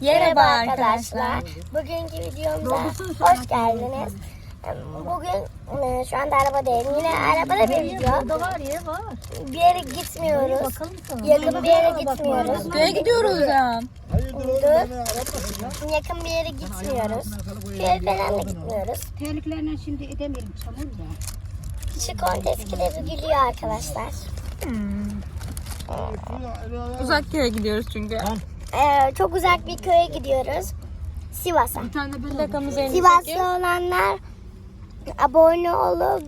Merhaba arkadaşlar. Bugünkü videomuza hoş geldiniz. Bugün e, şu anda arabadayım. Yine arabada bir video. Burada var ya var. Bir yere gitmiyoruz. Yakın bir yere gitmiyoruz. Köye gidiyoruz ya. Dur. Yakın bir yere gitmiyoruz. Bir yere falan da gitmiyoruz. Terliklerle şimdi edemiyorum çamur da. Şu konteskileri gülüyor arkadaşlar. Uzak köye gidiyoruz çünkü. Ee, çok uzak bir köye gidiyoruz. Sivas'a. Bir tane böyle Plakamız 58. Sivaslı olanlar abone olup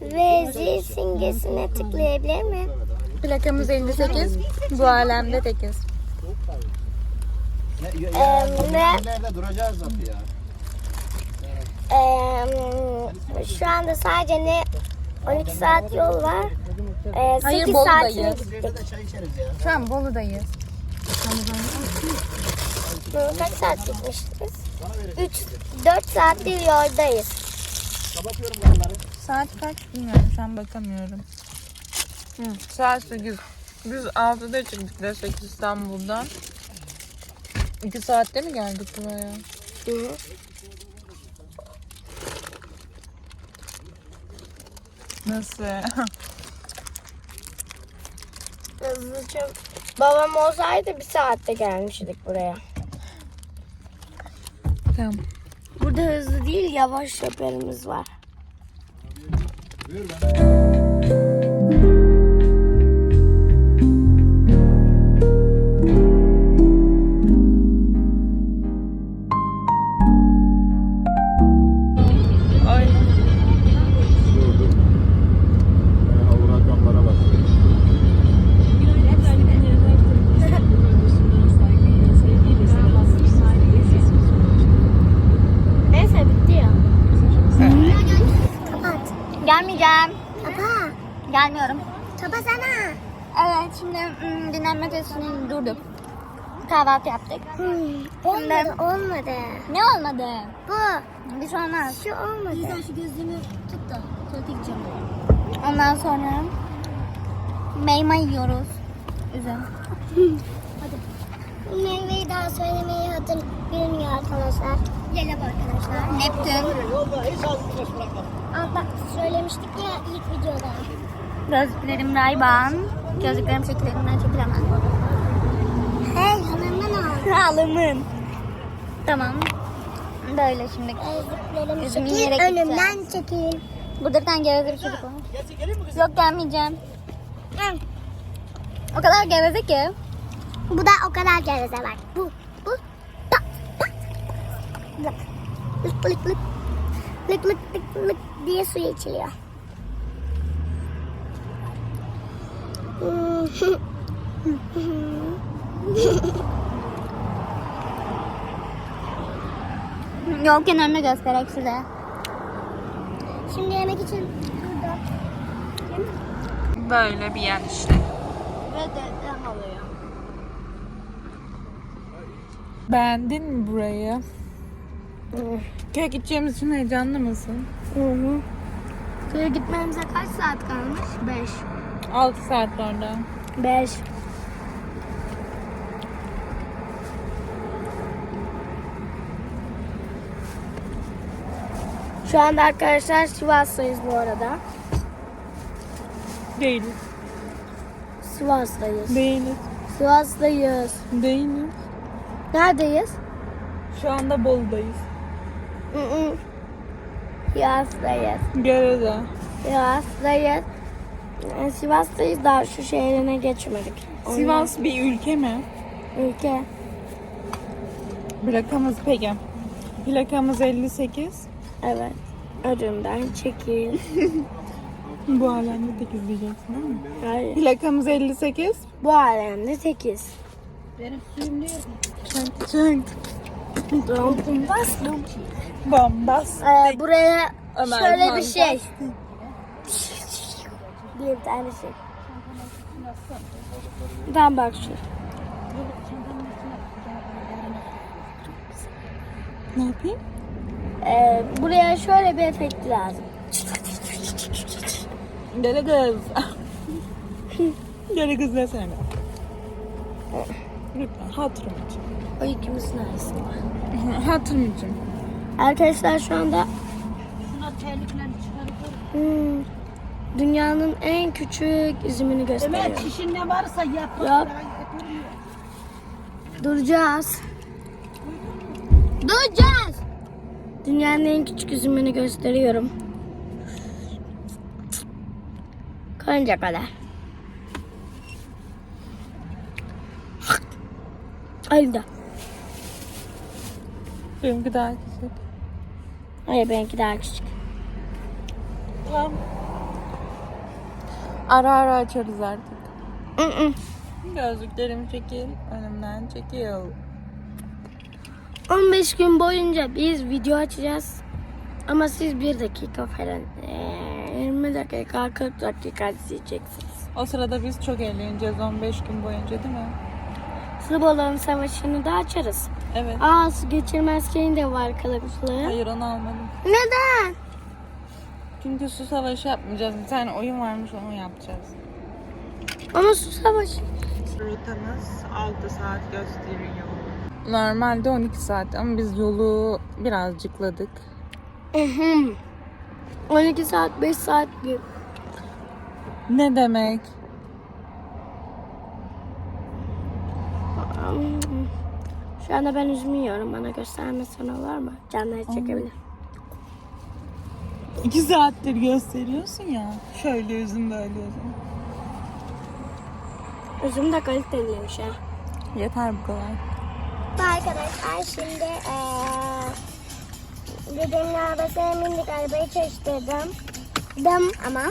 ve zil simgesine tıklayabilir mi? Plakamız 58. Bu alemde tekiz. Ee, ve Nerede duracağız zaten ya? Eee, şu anda sadece ne 12 saat yol var. Eee 8 Hayır, saatini Bolu'dayız. gittik. Evde de çay içeriz ya. Şu an Bolu'dayız. Hı, Kaç saat gitmiştik biz? 3 4 saattir yoldayız. Kapatıyorum bunları. Saat kaç bilmiyorum şu an bakamıyorum. Hı, saat 8. Biz 6'da çıktık desek İstanbul'dan. 2 saatte mi geldik buraya? Nasıl? Hızlı çok. Babam olsaydı bir saatte gelmiştik buraya. Tamam. Burada hızlı değil yavaş şoförümüz var. Ay. Kahvaltı yaptık. olmadı, olmadı. Ne olmadı? Bu. Bir şey olmaz. Şu olmadı. Güzel şu gözlüğümü tut da tuvalete gideceğim. Ondan sonra meyve yiyoruz. Üzüm. Meyveyi daha söylemeyi hatır bilmiyor arkadaşlar. Gelip arkadaşlar. Neptün. Aa, bak söylemiştik ya ilk videoda. Gözlüklerim Ray-Ban. Gözlüklerim şekillerinden çekilemez. Halımın. Tamam. Böyle şimdi. Üzümün çekil. yere gideceğiz. Önümden çekil. Burada bir tane geveze bir çocuk var. Yok gelmeyeceğim. O kadar geveze ki. Bu da o kadar geveze bak. Bu, bu. Tak, tak. Lık, lık, lık, lık. Lık, lık, lık, diye su içiliyor. Yol kenarını göstererek size. Şimdi yemek için burada. Böyle bir yer işte. Ve dedem alıyor. Beğendin mi burayı? Köye gideceğimiz için heyecanlı mısın? Hı hı. Köye gitmemize kaç saat kalmış? 5. 6 saat sonra. 5. Şu anda arkadaşlar Sivas'tayız bu arada. Değiliz. Sivas'tayız. Değiliz. Sivas'tayız. Değiliz. Neredeyiz? Şu anda Bolu'dayız. Sivas'tayız. Gerede. Sivas'tayız. Ee, Sivas'tayız daha şu şehrine geçmedik. Ondan- Sivas bir ülke mi? Ülke. Plakamız peki. Plakamız 58. Evet. Önümden çekil. Bu alemde tekiz diyeceksin değil mi? Hayır. Plakamız 58. Bu alemde tekiz. Benim suyum değil. Çank çank. Bastım. Bombas. Ee, buraya Ömer şöyle bir şey. Bir tane şey. Ben bak şu. Ne yapayım? Ee, buraya şöyle bir efekt lazım. Deli kız. Deli kız desene. Lütfen hatırım için. O ikimizin arasında. hatırım için. Arkadaşlar şu anda Şuna terliklerini çıkarıp hmm, dünyanın en küçük üzümünü gösteriyor. Ömer çişinde varsa yap. Yap. Duracağız. Duracağız. Dünyanın en küçük üzümünü gösteriyorum. Karınca kadar. Ayda. Benimki daha küçük. Hayır benimki daha küçük. Tamam. Ara ara açarız artık. Mm-mm. Gözlüklerimi çekil. Önümden çekil. 15 gün boyunca biz video açacağız. Ama siz 1 dakika falan, eee, 20 dakika, 40 dakika izleyeceksiniz. O sırada biz çok eğleneceğiz 15 gün boyunca değil mi? Su balon savaşını da açarız. Evet. Aa su geçirmez şeyin de var kılıçlı. Hayır onu almadım. Neden? Çünkü su savaşı yapmayacağız. Bir tane oyun varmış onu yapacağız. Ama su savaşı. Rotamız 6 saat gösteriyor. Normalde 12 saat ama biz yolu birazcıkladık. Uhum. 12 saat 5 saat bir. Ne demek? Şu anda ben üzümü yiyorum. Bana göstermesen olur mu? Canları çekebilir. 2 saattir gösteriyorsun ya. Şöyle üzüm böyle üzüm. Üzüm de kaliteliymiş ha. Yeter bu kadar. Arkadaşlar şimdi eee dedemin arabasına bindik arabayı çalıştırdım. Dım ama.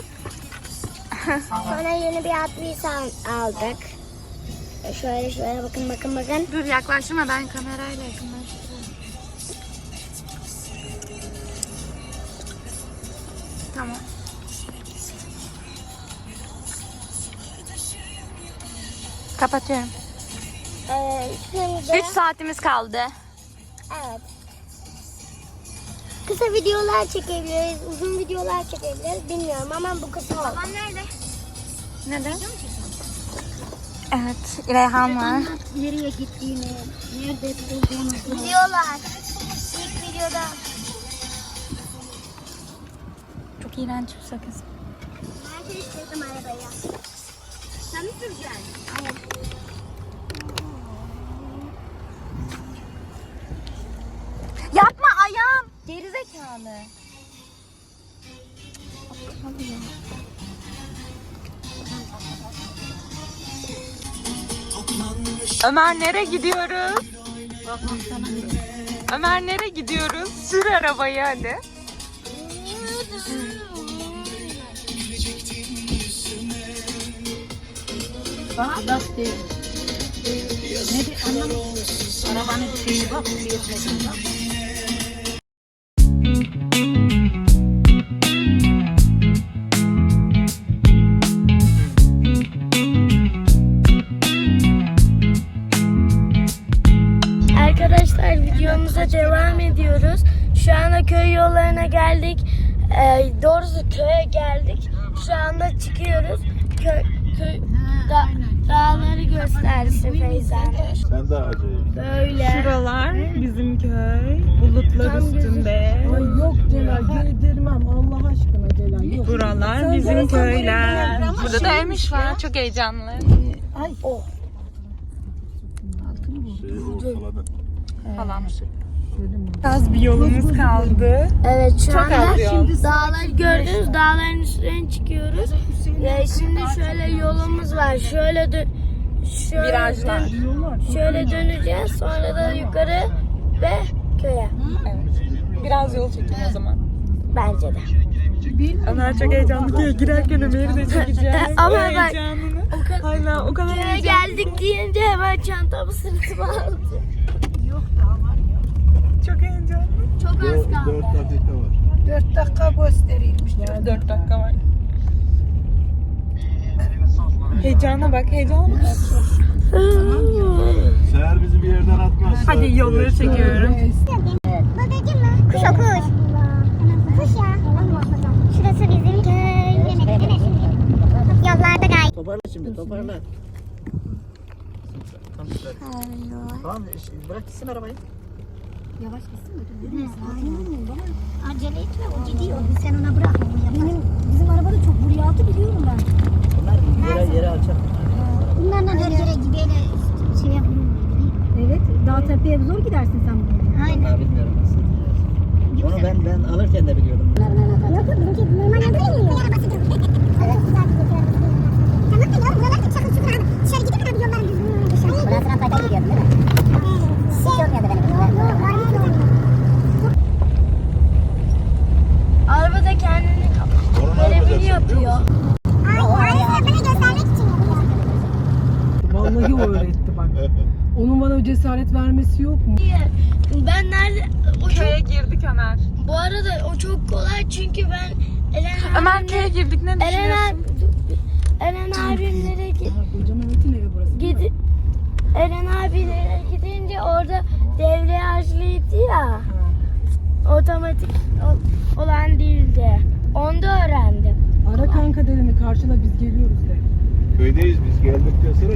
Sonra yeni bir al- aldık. E, Şöyle şöyle bakın bakın bakın. Dur yaklaştırma ben kamerayla yakınlaştırıyorum. Tamam. Kapatıyorum. Ee, şimdi 3 saatimiz kaldı. evet. Kısa videolar çekebiliriz, uzun videolar çekebiliriz bilmiyorum ama bu kısa oldu. Babam nerede? Neden? Evet, Reyhan var. Nereye gittiğini, nerede olduğunu. Videolar. İlk videoda. Çok iğrenç bir sakız. Ben çalıştırdım arabayı. Sen mi süreceksin? Evet. Gerizekalı. Ömer nereye gidiyoruz? Ömer nereye gidiyoruz? Sür arabayı hadi. Bak. Ne bir anlamadım. Arabanın şeyi bak. Şeyi bak. Köy yollarına geldik. Ee, doğrusu köye geldik. Şu anda çıkıyoruz. Köy, köy da, dağları göstersin Feyza. Sen de acayip. Böyle. Şuralar bizim köy. Bulutlar Tam üstünde. Yok Celal yedirmem Allah aşkına Celal yok. Buralar bizim köyler. Burada da Emiş var. Çok heyecanlı. Ay Şeyi ortaladın. Falan. Az bir yolumuz kaldı. Evet şu Çok anda az yol. dağları gördünüz. Dağların üstüne çıkıyoruz. Ya şimdi şöyle yolumuz var. Şöyle dö- şöyle, Virajlar. dön- şöyle döneceğiz. Sonra da yukarı ve köye. Evet. Biraz yol çekin o zaman. Bence de. Ömer çok heyecanlı ki girerken Ömer'i de çekeceğiz. Ama O bak- heyecanını. O kadar Hala o kadar heyecanlı. geldik deyince hemen çantamı sırtıma aldım. Çok heyecanlı. Çok az 4 kaldı. dakika var. 4 dakika gösterilmiş. 4 dakika var. Heyecana bak, heyecana bak. Seher bizi bir yerden atmaz. Hadi yolları çekiyorum. Babacım mı? Kuş o kuş. Kuş ya. Şurası bizim köy. Yollarda gayet. Toparla şimdi toparla. Tamam bırak gitsin arabayı. Acele etme o gidiyor. Sen ona bırak. Benim, bizim arabada çok buriyatı biliyorum ben. Bunlar yere yere alacak. Bunlarla her yere böyle şey yapıyorum. Evet, daha tepeye zor gidersin sen bunu. Aynen. Bilmiyorum. Onu ben ben alırken de biliyordum. Yok yok bizimki normal arabaya. Bir arabası değil. Evet güzel bir arabası. Tamam da ya buralar da çakıl çukur abi. Dışarı gidip abi yolların düzgün dışarı. Burası rampaydan gidiyordun değil mi? Şey olmuyordu benim. Yok yok. Harbi olmuyor. Arabada kendini görevini yapıyor. Hayır, hayır, bana göstermek için yapıyor. Vallahi o öğretti bak. Onun bana cesaret vermesi yok mu? Ben nerede? O çok, Köye girdik Ömer. bu arada o çok kolay çünkü ben Eren Ömer köye girdik ne Eren düşünüyorsun? abi Eren abimlere gi- Ha, Koca Mehmet'in evi burası. değil mi? gidi Eren abilere gidince orada devriyajlıydı ya. Otomatik ol- olan değildi. Onda öğrendim. Ara kanka dedeni karşıla biz geliyoruz de. Köydeyiz biz geldik desene.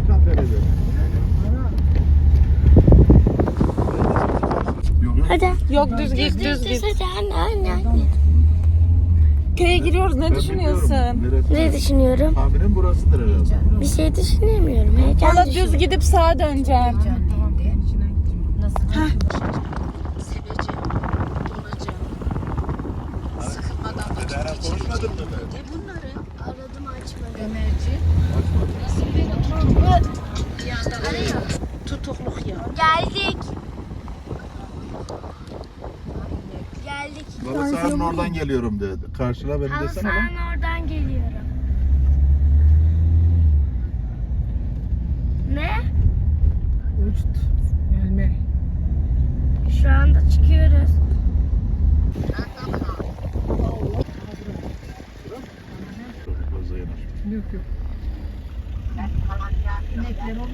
Yok yok. Hadi. Yok düz git düz git. Anne anne anne. Köye giriyoruz ne düşünüyorsun? Ne düşünüyorum? Tahminim burasıdır herhalde. Bir şey düşünemiyorum. Heyecan Valla düz gidip sağa döneceğim. Dedene konuşmadın mı ben? Aradım açmadı. Geldik. Geldik. Baba sahanın oradan geliyorum dedi. Karşıla beni Halı desene lan. oradan geliyorum. Ne? Uçt. Gelme. Şu anda çıkıyoruz. Çok fazla yanaşma. Yok yok.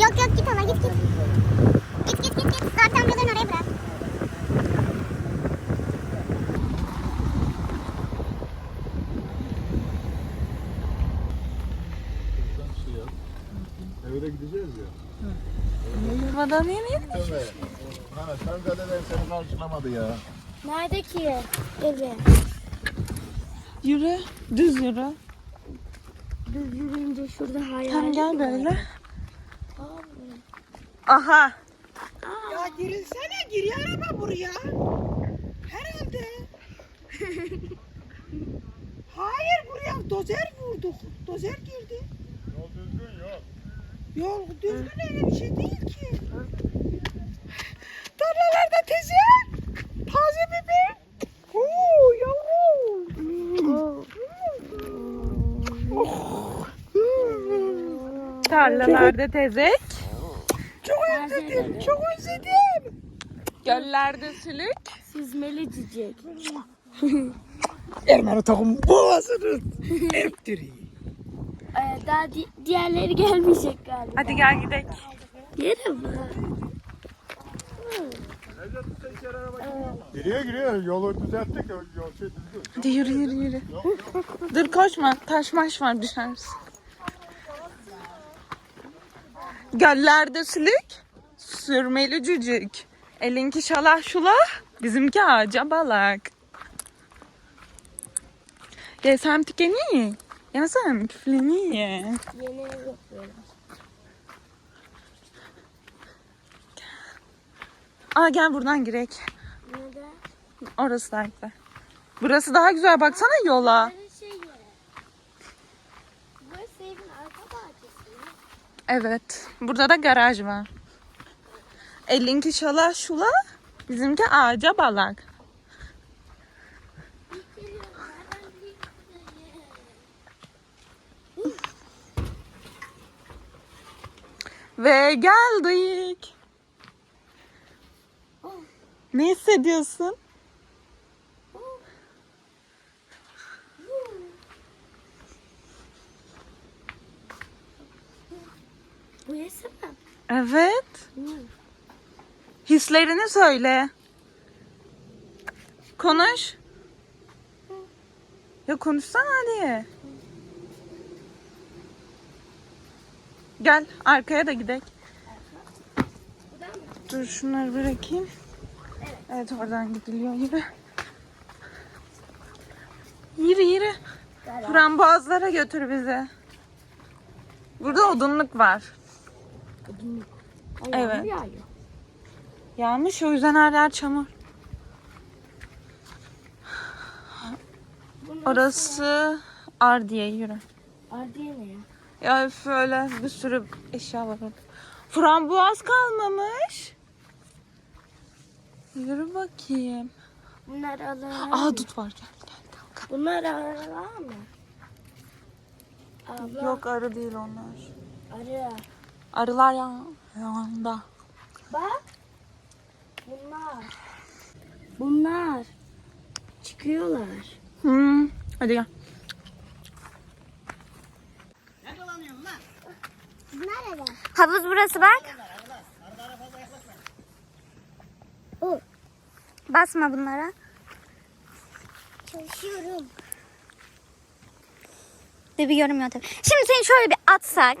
Yok yok git ona git git. Git git git git. Zaten buradan oraya bırak. Evine gideceğiz ya. Havadan yeni. Evet. Ha, Kankara'dan seni karşılamadı ya. Nerede ki? Evet. Yürü. Düz yürü. Düz yürüyünce şurada hayal. Tam gel böyle. Aha. Ya girilsene gir araba buraya. Herhalde. Hayır buraya dozer vurduk. Dozer girdi. Yol düzgün yok. Yol düzgün öyle bir şey değil ki. Tarlalarda teze. Taze biber. Oo yavrum. Tarlalarda tezek. Çok özledim. Çok özledim. Göllerde sülük. Süzmeli cicik. Ermeni takım boğazını erttiriyor. Ee, daha di- diğerleri gelmeyecek galiba. Hadi gel gidelim. Yere bak. Giriyor giriyor. Yolu düzelttik. Yol şey düzgün. Hadi yürü yürü yürü. Dur koşma. Taş maş var düşersin. Göllerde sülük. Sürmeli cücük. Elinki şalah şulah. Bizimki ağaca balak. Yesem tükeni. Yesem küfleni ye. Yeni Aa gel buradan girek. Neden? Orası daha güzel. Burası daha güzel. Baksana yola. Şey. Burası evin arka bahçesi. Evet. Burada da garaj var. Elinki şala şula. Bizimki ağaca balak. Ve geldik. Ne hissediyorsun? Bu yesene. Evet. Hislerini söyle. Konuş. Ya konuşsana hadi. Gel arkaya da gidelim. Dur şunları bırakayım. Evet oradan gidiliyor yürü. Yürü yürü. Frambuazlara götür bizi. Burada odunluk var. Evet. Yağmış o yüzden her yer çamur. Orası Ardiye yürü. Ardiye ne ya? Ya öyle bir sürü eşya var orada. Frambuaz kalmamış. Yürü bakayım. Bunlar alır. Aa dut var gel gel. gel. Bunlar alır mı? Abla. Yok arı değil onlar. Arı. Arılar ya yanında. Bak. Bunlar. Bunlar. Çıkıyorlar. Hmm. Hadi gel. Havuz burası bak. Basma bunlara. Çalışıyorum. De bir görünmüyor tabii. Şimdi seni şöyle bir atsak.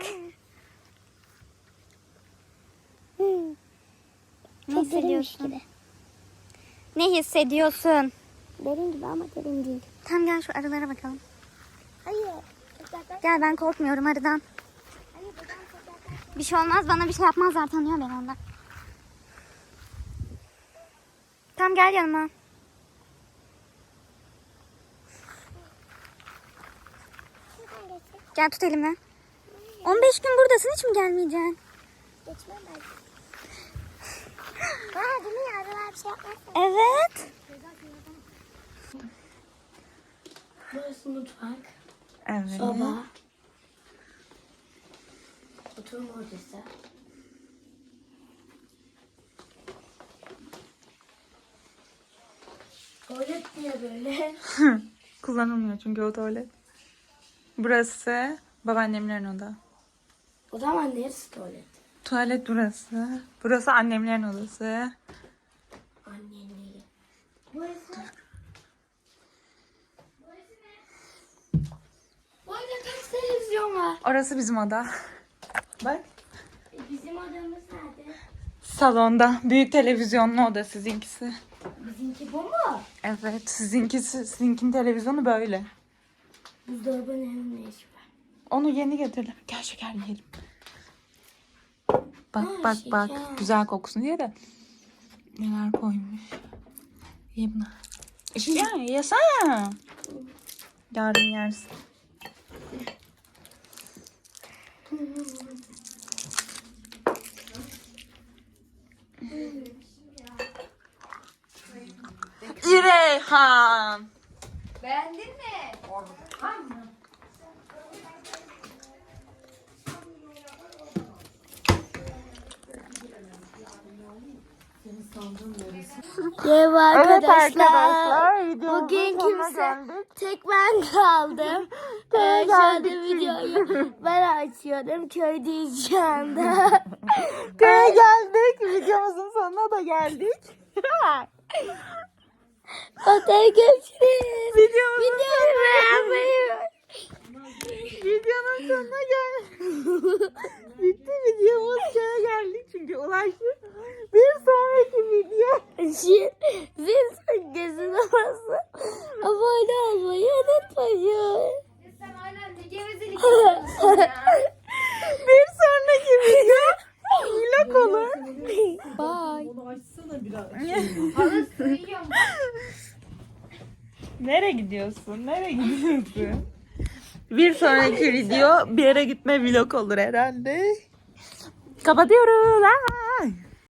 Ne hissediyorsun? Ne hissediyorsun? Derin gibi ama derin değil. Tam gel şu arılara bakalım. Hayır. Gel ben korkmuyorum arıdan. Bir şey olmaz bana bir şey yapmazlar tanıyor beni onlar. Tam gel yanıma. Gel tut elimi. 15 gün buradasın hiç mi gelmeyeceksin? Geçmem ben. Ha değil mi ya? Bir şey yapmaz. Evet. Burası mutfak. Evet. Soba. Oturma odası. Tuvalet diye böyle. Kullanılmıyor çünkü o tuvalet. Burası babaannemlerin oda. O zaman neresi tuvalet? Tuvalet burası. Burası annemlerin odası. Annenleri. Burası. Burada kaç televizyon var? Orası bizim oda. Bak. E, Bizim odamız nerede? Salonda. Büyük televizyonlu oda sizinkisi. Bizimki bu mu? Evet sizinkisi, sizinkinin televizyonu böyle. Buzdolabının evinde ne işi var? Onu yeni getirdim. Gel şeker yiyelim. Bak Ha, bak bak. şeker. Güzel kokusun diye de. Neler koymuş. Ye bunu. İşte yesene. Yarın yersin. İreyhan. Merhaba Evet arkadaşlar. arkadaşlar. videomuzun Bugün sonuna kimse geldik. tek ben kaldım. Şu anda videoyu ben açıyorum. Köydeyiz şu anda. Köye geldik. Videomuzun sonuna da geldik. Otel görüşürüz. Videomuzun, Videoyu beğenmeyi. videonun sonuna geldik. Bitti videomuz köye geldik çünkü ulaştık. Bir sonraki video. Zil, zil gözüne basın. Abone olmayı unutmayın. Bir sonraki video vlog olur. Onu açsana biraz. Nereye gidiyorsun? Nereye gidiyorsun? Bir sonraki video bir yere gitme vlog olur herhalde. Kapatıyoruz. Ay.